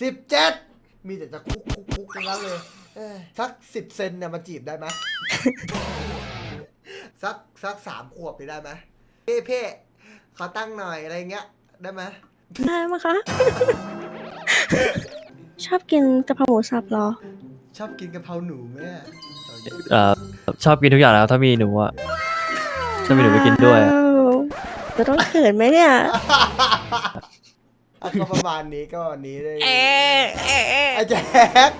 สิบเจ็ดมีแต่จะคุกคุกคุกทั้งนั้นเลยเอ้ยสักสิบเซนเนี่ยมันจีบได้ไหม สักสักสามขวบนี่ได้ไหมเพ่เพ่ขอตั้งหน่อยอะไรเงี้ย ได้ไหมได้ไหมคะ ชอบกินกะเพราหมูสับเหรอ ชอบกินกะเพราหนูไหมอะเอ่อชอบกินทุกอย่างแล้วถ้ามีหนูอะถ้ามีหนูไปกินด้วยอะ ว้าวจะต้องเขินไหมเนี่ย อะก็ประมาณนี้ก็วันนี้ได้เอ๊ะเอ๊ะเอ๊ะไอ้แจ๊ค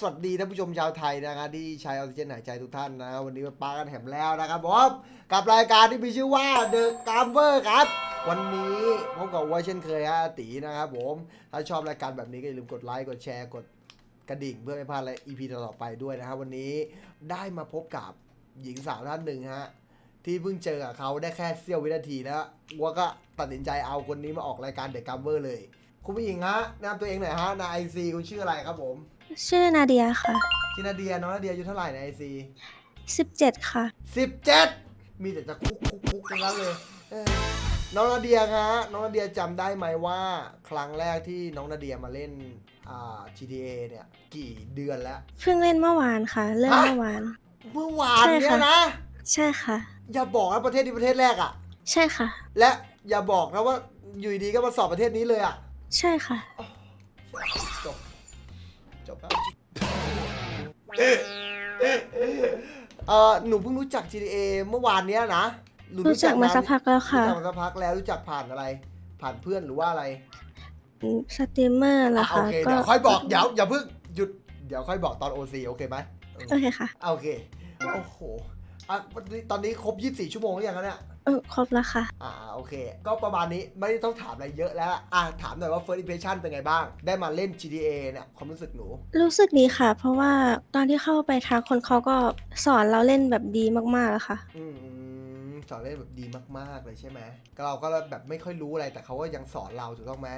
สวัสดีท่านผู้ชมชาวไทยนะครับที่ใช้ออกซิเจนหายใจทุกท่านนะวันนี้มาปากันแหมแล้วนะครับผมกับรายการที่มีชื่อว่า The g a m b e r ครับ วันนี้พบกับว่าเช่นเคยฮะตีนะครับผม ถ้าชอบรายการแบบนี้ก็อย่าลืมกดไลค์กดแชร์กดกระดิ่งเพื่อไม่พลาดอะไร EP ต่อๆไปด้วยนะครับวันนี้ได้มาพบกับหญิงสาวท่านหนึ่งฮะที่เพิ่งเจอกับเขาได้แค่เสี้ยววินาทีแล้ววัวก็ตัดสินใจเอาคนนี้มาออกรายการเดอะกัมเบอร์เลย คุณผู้หญิงฮะแนะนำตัวเองหน่อยฮะในไอซีคุณชื่ออะไรครับผม ชื่อนาเดียค่ะ ชินาเดียน้องนาเดียอายุเท่าไหร่ในไอซี17 ค่ะ สิบเจ็ดมีแต่จะคุกคุกคุกทั้งนั้นเลยเอ้ยน้องนาเดียฮะน้องนาเดียจำได้ไหมว่าครั้งแรกที่น้องนาเดียมาเล่นอ่า GTA เนี่ย กี่เดือนแล้ว เพิ่งเล่นเมื่อวานค่ะ เริ่มฮะ เมื่อวาน เมื่อวานใช่เนี่ยค่ะ นะ ใช่ค่ะ อย่าบอกนะประเทศนี้ประเทศแรกอะใช่ค่ะ และอย่าบอกนะว่าอยู่ดีๆก็มาสอบประเทศนี้เลยอะใช่ค่ะ จบ จบแล้วเออหนูเพิ่งรู้จัก GTA เมื่อวานเนี้ยนะหนูรู้จักมาสักพักแล้วค่ะรู้จักมาสักพักแล้วรู้จักผ่านอะไร ผ่านเพื่อนหรือว่าอะไรสตรีมเมอร์เหรออะโอคะเคก็เดี๋ยวค่อยบอกเดี๋ยวอย่าเพิ่งหยุดเดี๋ยวค่อยบอกตอน OC โอเคไหมเออโอเคค่ะโอเคโอ้โหอะวันนี้ตอนนี้ครบ 24 ชั่วโมงหรือยังคะเนี่ยเออครบแล้วค่ะ อ่าโอเค ก็ประมาณนี้ไม่ได้ต้องถามอะไรเยอะแล้วล่ะอะถามหน่อยว่า first impression เป็นไงบ้าง ได้มาเล่น GTA เนี่ยความรู้สึกหนู รู้สึกดีค่ะ เพราะว่าตอนที่เข้าไปทักคนเขาก็สอนเราเล่นแบบดีมากๆอะค่ะ อืมสอนเล่นแบบดีมากๆเลยใช่ไหมก็เราก็แบบไม่ค่อยรู้อะไรแต่เขาก็ยังสอนเราถูกต้องไหม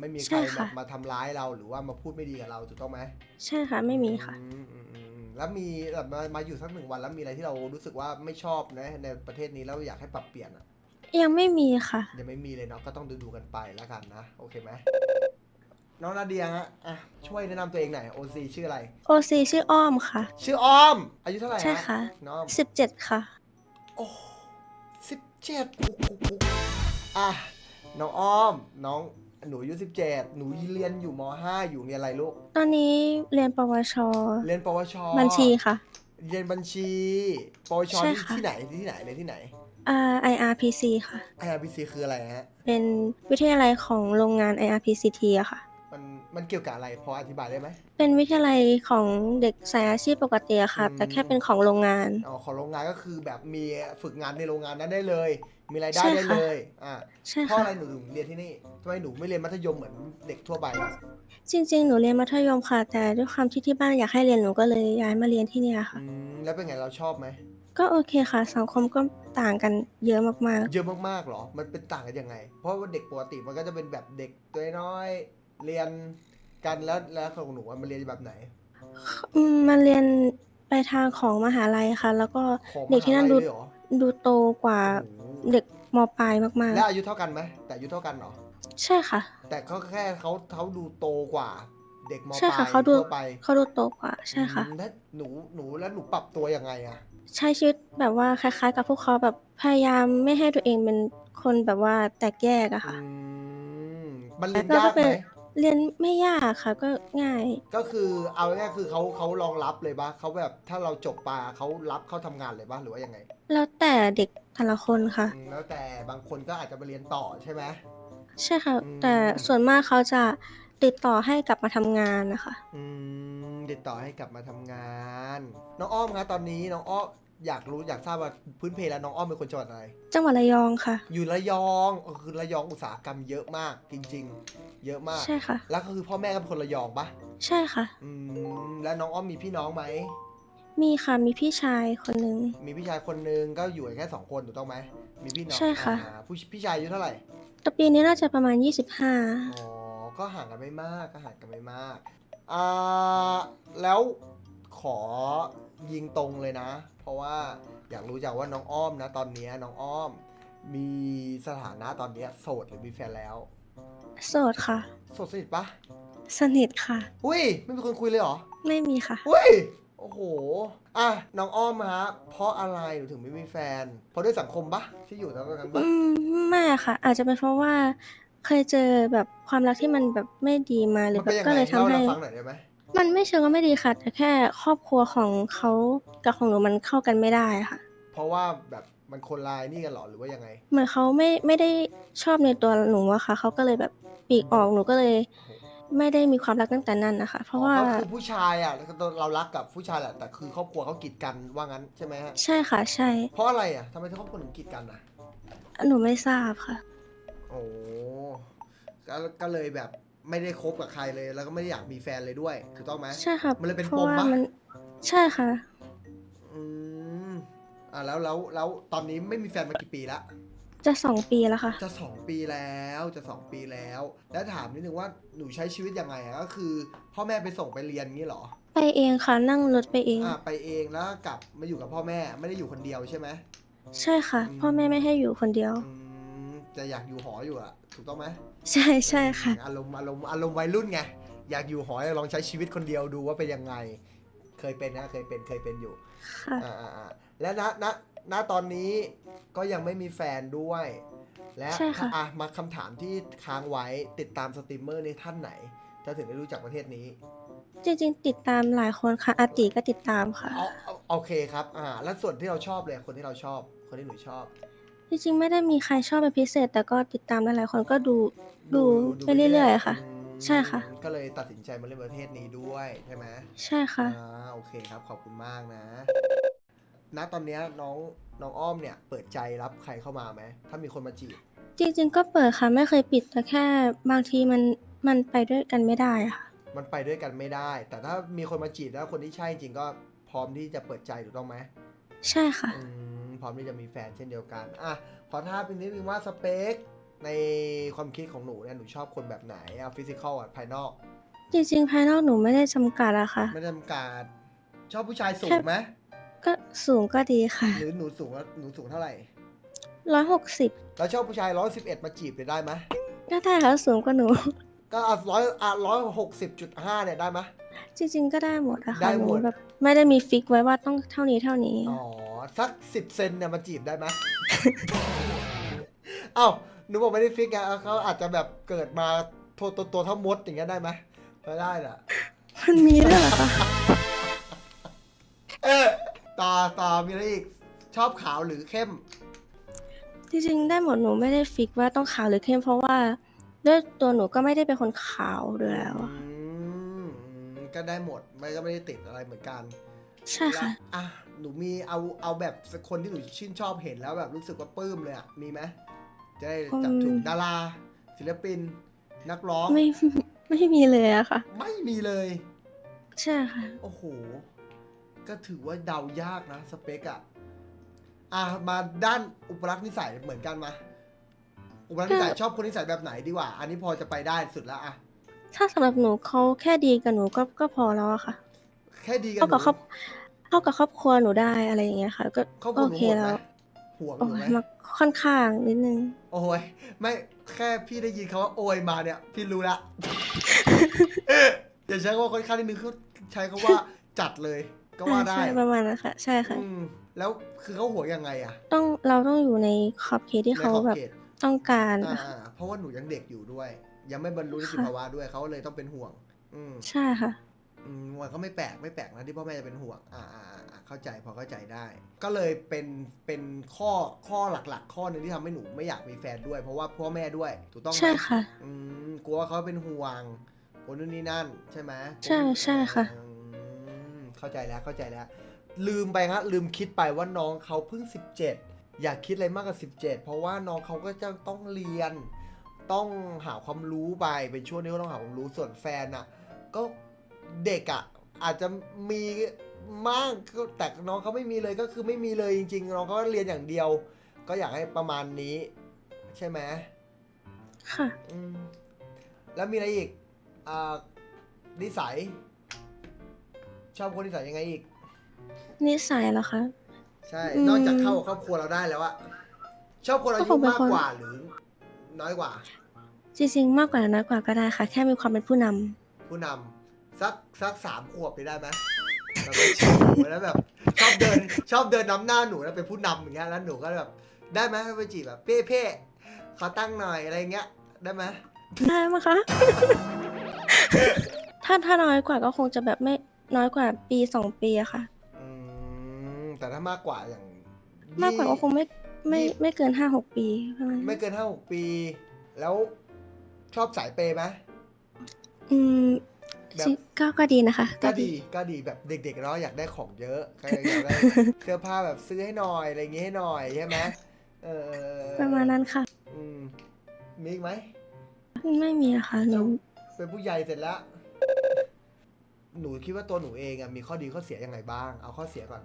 ไม่มีใครใช่แบค่ะ บมาทำร้ายเราหรือว่ามาพูดไม่ดีกับเราถูกต้องไหมใช่ค่ะ ไม่มีค่ะ อืมอืมอืมอืม แล้วมีแบบมามาอยู่สักหนึ่งวันแล้วมีอะไรที่เรารู้สึกว่าไม่ชอบนะในประเทศนี้แล้วอยากให้ปรับเปลี่ยนอะยังไม่มีค่ะ ยังไม่มีเลยเนาะก็ต้องดูดูๆกันไปแล้วกันนะโอเคไหมน้องนาเดียฮะอะช่วยแนะนำตัวเองหน่อยโอซีชื่ออะไร โอซีชื่ออ้อมค่ะ ชื่ออ้อม อายุเท่าไหร่ฮใช่ค่ะ น้อง17ค่ะ โอ้สิบเจ็ดอะ น้องอ้อม น้อง หนูอายุสิบเจ็ดหนูเรียนอยู่มห้าอยู่เรียนอะไรลูก ตอนนี้เรียนปวช เรียนปวช บัญชีค่ะ เรียนบัญชี ปวชใช่ที่ค่ะ ที่ไหนที่ไหนเลยที่ไหน อ่า IRPC ค่ะ IRPC คืออะไรฮะ เป็นวิทยาลัยของโรงงาน IRPCT อะค่ะ มันมันเกี่ยวกับอะไรพออธิบายได้ไหมเป็นวิทยาลัยของเด็กสายอาชีพปกติอะค่ะอืมแต่แค่เป็นของโรงงาน อ๋อของโรงงานก็คือแบบมีฝึกงานในโรงงานนั้นได้เลย มีรายได้ใช่ได้ค่ะเลยอ่าใช่เพราะค่ะ อะไรหนูถึงเรียนที่นี่ทำไมหนูไม่เรียนมัธยมเหมือนเด็กทั่วไปจริง ๆ หนูเรียนมัธยมค่ะ แต่ด้วยความที่ที่บ้านอยากให้เรียนหนูก็เลยย้ายมาเรียนที่เนี่ยค่ะ อืมแล้วเป็นไงเราชอบไหมก็โอเคค่ะ สังคมก็ต่างกันเยอะมากเยอะมากๆหรอ มันเป็นต่างกันยังไง เพราะว่าเด็กปกติมันก็จะเป็นแบบเด็กตัวน้อย เรียนกันแล้วแล้วของหนูอะมันเรียนแบบไหนๆอืมมันเรียนไปทางของมหาลัยค่ะ แล้วก็ของเด็กที่นั่นมหาดูลัยเลยเหรอ ดูโตกว่าโอ้โหเด็กมปลายมากแล้วอายุเท่ากันไหมแต่อายุเท่ากันเหรอ ๆ ใช่ค่ะ แต่เขาแค่เขาเขาดูโตกว่า เด็กมใช่ปลาค่ะยเขาดู ทั่วไปเขาดูโตกว่าใช่ค่ะ อืมแล้วหนูหนูแล้วหนูปรับตัวยังไงอะใช้ชีวิตแบบว่าคล้ายๆ กับพวกเขาแบบพยายามไม่ให้ตัวเองเป็นคนแบบว่าแตกแยกอะค่ะ อืมมันเรียนแล้วยาก็กเป็ไหนม เรียนไม่ยากค่ะก็ง่าย ก็คือเอาง่ายๆคือเขาเขารองรับเลยปะเขาแบบถ้าเราจบปาเขารับเข้าทำงานเลยปะหรือว่ายังไงแล้วแต่เด็กแต่ละคนค่ะ อืมแล้วแต่บางคนก็อาจจะไปเรียนต่อใช่ไหม ใช่ค่ะ อืม แต่ส่วนมากเขาจะติดต่อให้กลับมาทำงานนะคะ อืมติดต่อให้กลับมาทำงาน น้องอ้อมครับตอนนี้น้องอ้อม อยากรู้อยากทราบว่าพื้นเพแล้วน้องอ้อมเป็นคนจังหวัดอะไร จังหวัดระยองค่ะ อยู่ระยองเออคือระยองอุตสาหกรรมเยอะมากจริง ๆ เยอะมาก ใช่ค่ะ แล้วก็คือพ่อแม่ก็เป็นคนระยองปะใช่ค่ะ อืมแล้วน้องอ้อมมีพี่น้องไหม มีค่ะมีพี่ชายคนหนึ่งมีพี่ชายคนนึงก็อยู่กันแค่สองคนถูกต้องไหม มีพี่น้องใช่ค่ะ อ่าผู้พี่ชายอายุเท่าไหร่ แต่ปีนี้น่าจะประมาณ 25 อ๋อ ก็ห่างกันไม่มาก ก็ห่างกันไม่มาก อ่า แล้ว ขอยิงตรงเลยนะ เพราะว่าอยากรู้จักว่าน้องอ้อมนะ ตอนเนี้ยน้องอ้อม มีสถานะตอนเนี้ยโสดหรือมีแฟนแล้ว โสดค่ะ โสดสนิทปะสนิทค่ะ อุ้ยไม่มีคนคุยเลยเหรอ ไม่มีค่ะ อุ้ยโอ้โห อะน้องอ้อมฮะ เพราะอะไรหนูถึงไม่มีแฟน เพราะด้วยสังคมปะที่อยู่ตอนนั้นปะอืมไม่ค่ะ อาจจะเป็นเพราะว่า เคยเจอแบบความรักที่มันแบบไม่ดีมาหรือมันแบเป็นบยังก็ไงเลยทำเล่าให้ ให้เราฟังหน่อยได้ไหม มันไม่เชิงว่าไม่ดีค่ะ แต่แค่ครอบครัวของเขากับของหนูมันเข้ากันไม่ได้ค่ะ เพราะว่าแบบมันคนลายนี่กันเหรอหรือว่ายังไงเหมือนเขาไม่ไม่ได้ชอบในตัวหนูอะค่ะเขาก็เลยแบบปีกออกหนูก็เลย ไม่ได้มีความรักตั้งแต่นั้นนะคะ เพราะว่า ก็คือผู้ชายอะเรารักกับผู้ชายแหละแต่คือครอบครัวเขากีดกันว่างั้นใช่ไหมฮะใช่ค่ะ ใช่ เพราะอะไรอะทำไมครอบครัวถึงกีดกันอะหนูไม่ทราบค่ะ โอ้ก็ก็เลยแบบ ไม่ได้คบกับใครเลย แล้วก็ไม่ได้อยากมีแฟนเลยด้วยถูกต้องไหม ใช่ค่ะมันเลยเป็นเพราะปมว่าปะ มันใช่ค่ะ อืมอะแล้วแล้วแล้วตอนนี้ไม่มีแฟนมากี่ปีละ จะสองปีแล้วค่ะ จะสองปีแล้วจะสองปีแล้ว แล้วถามนิดนึงว่าหนูใช้ชีวิตยังไงอะก็คือ พ่อแม่ไปส่งไปเรียนงี้เหรอ ไปเองค่ะนั่งรถไปเอง อะไปเองแล้วก็กลับมาอยู่กับพ่อแม่ไม่ได้อยู่คนเดียวใช่ไหม ใช่ค่ะ อืม พ่อแม่ไม่ให้อยู่คนเดียว อืม จะอยากอยู่หออยู่อะถูกต้องไหมใช่ใช่ค่ะ อารมณ์อารมณ์อารมณ์วัยรุ่นไงอยากอยู่หอลองใช้ชีวิตคนเดียวดูว่าเป็นยังไง เคยเป็นนะเคยเป็นเคยเป็นอยู่ค่ะ อ่าอ่าอ่าและณณณตอนนี้ก็ยังไม่มีแฟนด้วย และใช่ค่ะ อะมาคำถามที่ค้างไว้ติดตามสตรีมเมอร์ในท่านไหนถ้าถึงได้รู้จักประเทศนี้ จริงๆ ติดตามหลายคนค่ะอาติก็ติดตามค่ะ เอาเอาโอเคครับ อ่า แล้วส่วนที่เราชอบเลย คนที่เราชอบ คนที่หนูชอบ จริงๆ ไม่ได้มีใครชอบเป็นพิเศษ แต่ก็ติดตามหลายๆคนก็ดูดูไปเรื่อยๆค่ะอืมใช่ค่ะ ก็เลยตัดสินใจมาเล่นประเทศนี้ด้วยใช่ไหมใช่ค่ะ อ่าโอเคครับขอบคุณมากนะ ณตอนเนี้ยน้องน้องอ้อมเนี่ยเปิดใจรับใครเข้ามาไหมถ้ามีคนมาจีบ จริงๆ ก็เปิดค่ะไม่เคยปิดแต่แค่บางทีมันมันไปด้วยกันไม่ได้อะค่ะ มันไปด้วยกันไม่ได้ แต่ถ้ามีคนมาจีบแล้วคนที่ใช่จริงก็พร้อมที่จะเปิดใจถูกต้องไหมใช่ค่ะ อืมพ ร้อมที่จะมีแฟนเช่นเดียวกันอะขอท้าเป็นนิดนึงว่าสเปคในความคิดของหนูเนี่ยหนูชอบคนแบบไหนอะฟิสิกอลอะภายนอก จริงๆ ภายนอกหนูไม่ได้จำกัดอะค่ะ ไม่ได้จำกัดชอบผู้ชายสูงไหมก็สูงก็ดีค่ะหรือหนูสูงแล้วหนูสูงเท่าไหร่ร้อยหกสิบแล้วชอบผู้ชายร้อยสิบเอ็ดมาจีบเลยได้ไหมก็ได้ค่ะสูงกว่าหนู ก็อะร้อยอะร้อยหกสิบจุดห้าเนี่ยได้ไหม จริงๆ ก็ได้หมดอะได้ค่ะหหนูมดแบบไม่ได้มีฟิกไว้ว่าต้องเท่านี้เท่านี้ อ๋อ สักสิบเซนเนี่ยมาจีบได้ไหม เอ้าหนูบอกไม่ได้ฟิกไงเอาเขาอาจจะแบบเกิดมาตัวตัวตัวเท่ามดอย่างเงี้ยได้ไหมไม่ได้น่ะ มันมีด้วยเหรอคะเออต่อต่อมีอะไรอีก ชอบขาวหรือเข้ม จริงๆได้หมดหนูไม่ได้ฟิกว่าต้องขาวหรือเข้มเพราะว่าด้วยตัวหนูก็ไม่ได้เป็นคนขาวด้วยแล้วอะอืมอืมก็ได้หมดไม่ก็ไม่ได้ติดอะไรเหมือนกัน ใช่ค่ะแล้วอะหนูมีเอาเอาแบบสักคนที่หนูชื่นชอบเห็นแล้วแบบรู้สึกว่าปลื้มเลยอะมีไหมจะได้จับถูกอืม ดารา ศิลปิน นักร้อง ไม่ ไม่มีเลยอะค่ะ ไม่มีเลย ใช่ค่ะ โอ้โห ก็ถือว่าเดายากนะ สเปกอะอะ มาด้านอุปลักษณ์นิสัยเหมือนกันมา อุปลักษณ์นิสัยชอบคนนิสัยแบบไหนดีกว่า อันนี้พอจะไปได้สุดแล้วอะถ้าสำหรับหนูเขาแค่ดีกับหนูก็ก็พอแล้วอะค่ะ แค่ดีกันเข้ากับครอบเข้ากับครอบครัวหนูได้อะไรอย่างเงี้ยค่ะ ก็ครอบคโอรัวหนูเคห่วงไหมแล้วห่วงหโอ้นูไหมยมาค่อนข้างนิดนึง โอ้ยไม่แค่พี่ได้ยินคำว่าโอยมาเนี่ย พี่รู้ละอย่าใช้คำว่าค่อนข้างนิดนึงเขาใช้คำว่าจัดเลยก็ว่าได้ใช่ประมาณนั้นค่ะ ใช่ค่ะ อืมแล้วคือเขาห่วงยังไงอะต้องเราต้องอยู่ในขอบเขตที่ในเขาขอบแบบเขต ต้องการอ่านะคะ อ่าเพราะว่าหนูยังเด็กอยู่ด้วย ยังไม่บรรลุนิติค่ะ ภาวะด้วยเขาเลยต้องเป็นห่วง อืมใช่ค่ะอื มมันก็ไม่แปลกไม่แปลกนะที่พ่อแม่จะเป็นห่วงอ่าอ่าอ่าอ่าเข้าใจพอเข้าใจได้ ก็เลยเป็นเป็นข้อข้อหลัก ๆ ข้อหนึ่งที่ทำให้หนูไม่อยากมีแฟนด้วย เพราะว่าพ่อแม่ด้วยถูกต้องไหมใช่ค่ะอืมกลัวว่าเขาเป็นห่วงคนนู่นนี่นั่น ใช่ไหมใช่ใช่ค่ะอืมเข้าใจแล้วเข้าใจแล้ว ลืมไปครับลืมคิดไปว่าน้องเขาเพิ่ง 17 อยากคิดอะไรมากกว่า17 เพราะว่าน้องเขาก็จะต้องเรียน ต้องหาความรู้ไปเป็นช่วงนี้ก็ต้องหาความรู้ส่วนแฟนอะก็ เด็กอะอาจจะมีมากก็แต่น้องเขาไม่มีเลยก็คือไม่มีเลยจริงๆน้องเขาเรียนอย่างเดียว ก็อยากให้ประมาณนี้ ใช่ไหมค่ะอืมแล้วมีอะไรอีกอ่านิสัย ชอบคนนิสัยยังไงอีก นิสัยเหรอคะ ใช่ อืมนอกจากเข้ากับครอบครัวเราได้แล้วอะชอบคนอาก็ยุคงเป็นมากคน กว่าหรือ น้อยกว่า จริงๆมากกว่าน้อยกว่าก็ได้ค่ะ แค่มีความเป็นผู้นำผู้นำ สักสักสามขวบไปได้ไหมแบบว่าชิวแล้วแบบชอบเดินชอบเดินนำหน้าหนูแล้วเป็นผู้นำอย่างเงี้ยแล้วหนูก็แบบได้ไหมให้ไปจีบแบบเพ่เพ่ขอตั้งหน่อยอะไรเงี้ยได้ไหมได้ไหมคะ ถ้าถ้าน้อยกว่าก็คงจะแบบไม่น้อยกว่าปีสองปีอะค่ะ อืมแต่ถ้ามากกว่าอย่างมากกว่าก็คงไม่ไม่ยี่ไม่เกินห้าหกปีประมาณไม่เกินห้าหกปี แล้วชอบสายเปย์ไหมอืม แบบชิก็ก็ดีนะคะ ก็ดีก็ดีแบบเด็กๆเนาะอยากได้ของเยอะก็อยากได้เสื้อผ้าแบบซื้อให้หน่อยอะไรอย่างงี้ให้หน่อยใช่ไหมเออประมาณนั้นค่ะ อืมมีอีกไหมไม่มีอะค่ะหนูเป็นผู้ใหญ่เสร็จแล้ว หนูคิดว่าตัวหนูเองอะมีข้อดีข้อเสียยังไงบ้าง เอาข้อเสียก่อน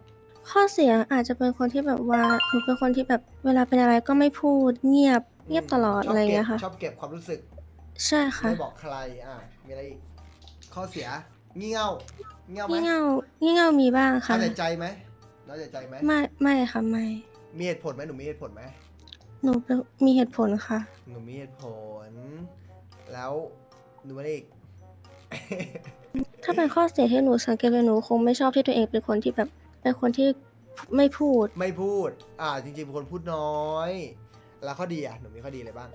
ข้อเสียอาจจะเป็นคนที่แบบว่าหนูเป็นคนที่แบบเวลาเป็นอะไรก็ไม่พูดเงียบเงียบตลอดชบอะไรอย่างเงี้ยก็บค่ะ ชอบเก็บความรู้สึก ใช่ค่ะ ไม่บอกใคร อะ มีอะไรอีก ข้อเสียงี่เง่างี่เง่าไหมงี่เง่างี่เง่ามีบ้างค่ะ น้อยใจไหมน้อยใจไหมไม่ไม่ค่ะไม่ มีเหตุผลไหมหนูมีเหตุผลไหมหนูเป็นมีเหตุผลค่ะ หนูมีเหตุผล แล้วหนูอะไรอีก ถ้าเป็นข้อเสียที่หนูสังเกตเลยหนูคงไม่ชอบที่ตัวเองเป็นคนที่แบบเป็นคนที่ไม่พูด ไม่พูด อ่า จริงๆเป็นคนพูดน้อย แล้วข้อดีอะ หนูมีข้อดีอะไรบ้าง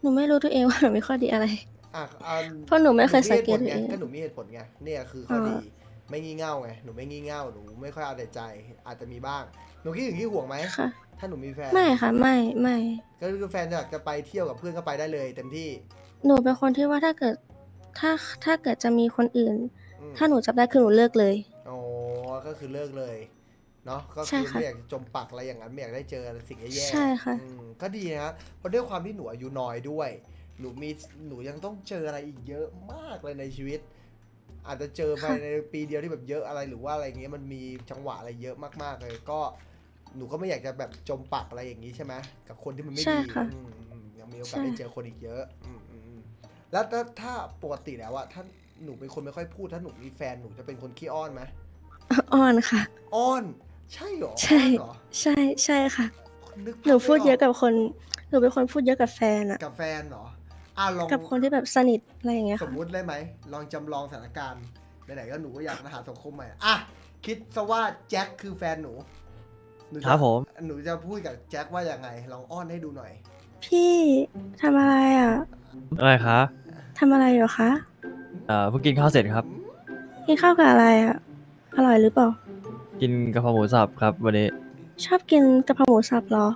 หนูไม่รู้ตัวเองว่าหนูมีข้อดีอะไร อะอะเพราะหนูไม่เคยสังเกตหนูตัวมีเองหตุผลไงก็หนูมีเหตุผลไงเนี่ยคือข้อดีอ่าไม่งี่เง่าไงหนูไม่งี่เง่าหนูไม่ค่อยเอาแต่ใจ อาจจะมีบ้างหนูคิดถึงที่ห่วงไหมค่ะ ถ้าหนูมีแฟนไม่ค่ะ ไม่ไม่ ก็คือแฟนอยากจะไปเที่ยวกับเพื่อนก็ไปได้เลย เต็มที่หนูเป็นคนที่ว่าถ้าเกิดถ้าถ้าเกิดจะมีคนอื่น อืม ถ้าหนูจับได้คือหนูเลิกเลย โอ้ก็คือเลิกเลยเนาะก็ใช่คือค่ะไม่อยากจะจมปักอะไรอย่างนั้นไม่อยากได้เจอสิ่งแย่ๆใช่ค่ะ อืมก็ดีนะเพราะด้วยความที่หนูอายุน้อยด้วย หนูมีหนูยังต้องเจออะไรอีกเยอะมากเลยในชีวิต อาจจะเจอภายในปีเดียวที่แบบเยอะอะไรหรือว่าอะไรเงี้ยมันมีจังหวะอะไรเยอะมากๆเลยก็หนูก็ไม่อยากจะแบบจมปักอะไรอย่างนี้ใช่ไหมกับคนที่มันไม่ใช่ดีค่ะอืมอืมยังมีโอกาสใช่ ได้เจอคนอีกเยอะอืมอืมอืมแล้วถ้าถ้าปกติแล้วอะถ้าหนูเป็นคนไม่ค่อยพูดถ้าหนูมีแฟนหนูจะเป็นคนขี้อ้อนไหมอ่อนค่ะ อ้อน ใช่เหรอใช่ อ้อนเหรอใช่ใช่ค่ะ นึกภาพหนูพูดไม่เยอะกับคน หนูเป็นคนพูดเยอะกับแฟนอะ กับแฟนเหรอ อะลองกับคนที่แบบสนิทอะไรอย่างเงี้ยสมค่ะมุติได้ไหม ลองจำลองสถานการณ์ไหนๆก็หนูก็อยากมาหาสังคมใหม่อะคิดซะว่าแจ็คคือแฟนหนูหนูจะครับผม หนูจะพูดกับแจ็คว่ายังไง ลองอ้อนให้ดูหน่อย พี่ทำอะไรอะอะไรคะทำอะไรอยู่คะเอ่อเพิ่งกินข้าวเสร็จครับ กินข้าวกับอะไรอะอร่อยหรือเปล่ากินกะเพราหมูสับครับ วันนี้ชอบกินกะเพราหมูสับเหรอ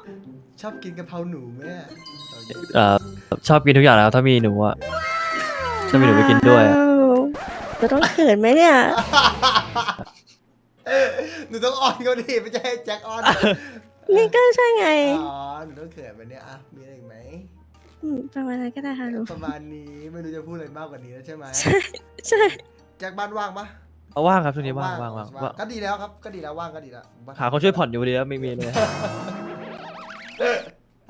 ชอบกินกะเพราหนูไหมอะ เอ่อชอบกินทุกอย่างแล้ว ถ้ามีหนูอะถ้ามีหนูไปกินด้วยอะว้าวจะต้องเขินไหมเนี่ย หนูต้องอ้อนเขาดิไม่ใช่ให้แจ็คอ้อนนี่ก็ใช่ไงอ๋อหนูต้องเขินไปเนี่ยอะมีอะไรอีกไหมอืมประมาณนั้นก็ได้ค่ะหนูประมาณนี้ไม่รู้จะพูดอะไรมากกว่านี้แล้วใช่ไหมใช่ใช่ แจ็คบ้านว่างปะเอาว่างครับช่วงนี้ว่างว่างว่างว่างก็ดีแล้วครับก็ดีแล้วว่างก็ดีแล้ว หาคนช่วยผ่อนอยู่ดีแล้วไม่มีเลย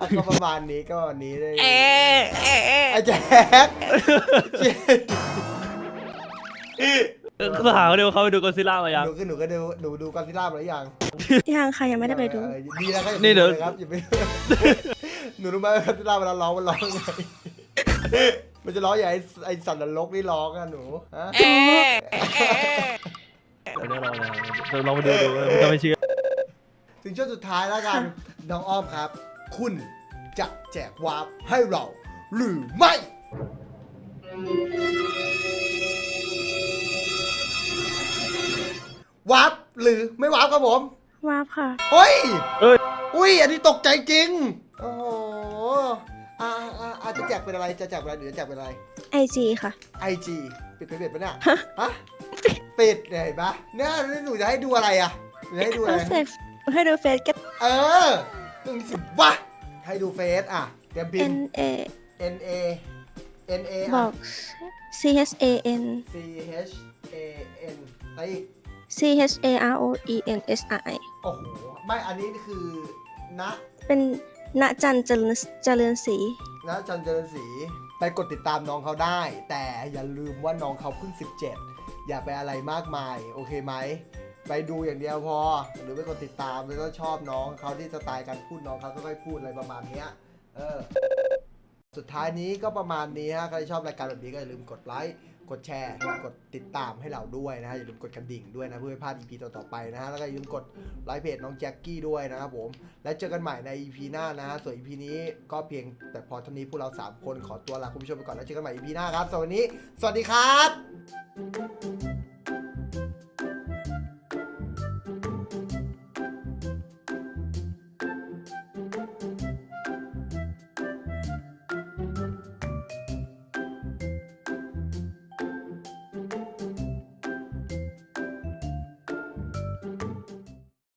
อะก็ประมาณนี้ก็วันนี้ได้ไอ้แจ็คเขาหาเดี๋ยวเขาไปดูกอซิล่ามายัง หนูคือหนูก็ดูหนูดูกอนซิล่ามาหรือยังยังค่ะยังไม่ได้ไปดู เออดีแล้วก็อย่านี่เดี๋ยวไปครับอย่าไปดูหนูรู้ไหมว่ากอนซิล่าเวลาร้องมันร้องยังไงมันจะร้องอย่างไอ้ไอ้สัตว์นรกนี่ร้องอะหนูฮะเดี๋ยวเดี๋ยวลองเดี๋ยวลองมาดูดูมันจะไม่เชื่อ ถึงช่วงสุดท้ายแล้วกันน้องอ้อมครับ คุณจะแจกวาร์ปให้เรา หรือไม่ วาร์ปหรือไม่วาร์ปครับผม ว้าวค่ะ เฮ้ยเอ้ย อุ้ย อันนี้ตกใจจริง โอ้โหอ่าอ่าอาจจะแจกเป็นอะไร จะแจกเป็นอะไรหรือจะแจกเป็นอะไรไอจีค่ะ IG ปิดไปปิดปะเนี่ย ฮะ ปิดเนี่ยเห็นปะเนี่ยแล้วหนูจะให้ดูอะไรอะหนูจะให้ดูอะไรเอาเฟซให้ดูเฟซก็เออ ตึงสิวะ ให้ดูเฟซอะเตรียมพิม N พ์ A N A N A บออะก C H A N C H A N อะไรอีก C H A R O E N S I โอ้โห ไม่อันนี้คือณเป็นณจันทร์เจริญเจริญศรีณจันเจริญศรีไปกดติดตามน้องเขาได้ แต่อย่าลืมว่าน้องเขาเพิ่ง 17 อย่าไปอะไรมากมาย โอเคไหม ไปดูอย่างเดียวพอ หรือไปกดติดตามแล้วก็ชอบน้องเขาที่สไตล์การพูดน้องเขาก็ค่อยพูดอะไรประมาณเนี้ยเออ สุดท้ายนี้ก็ประมาณนี้ฮะใครชอบรายการแบบนี้ก็อย่าลืมกดไลค์กดแชร์ กดติดตามให้เราด้วยนะฮะอย่าลืมกดกระดิ่งด้วยนะเพื่อไม่พลาด EP ต่อๆไปนะฮะแล้วก็อย่าลืมกดไลค์เพจน้องแจ็คกี้ด้วยนะครับผม แล้วเจอกันใหม่ใน EP หน้านะฮะส่วน EP นี้ก็เพียงแต่พอเท่านี้พวกเรา 3 คนขอตัวลาคุณผู้ชมไปก่อนแล้วเจอกันใหม่ EP หน้าครับสำหรับวันนี้สวัสดีครับ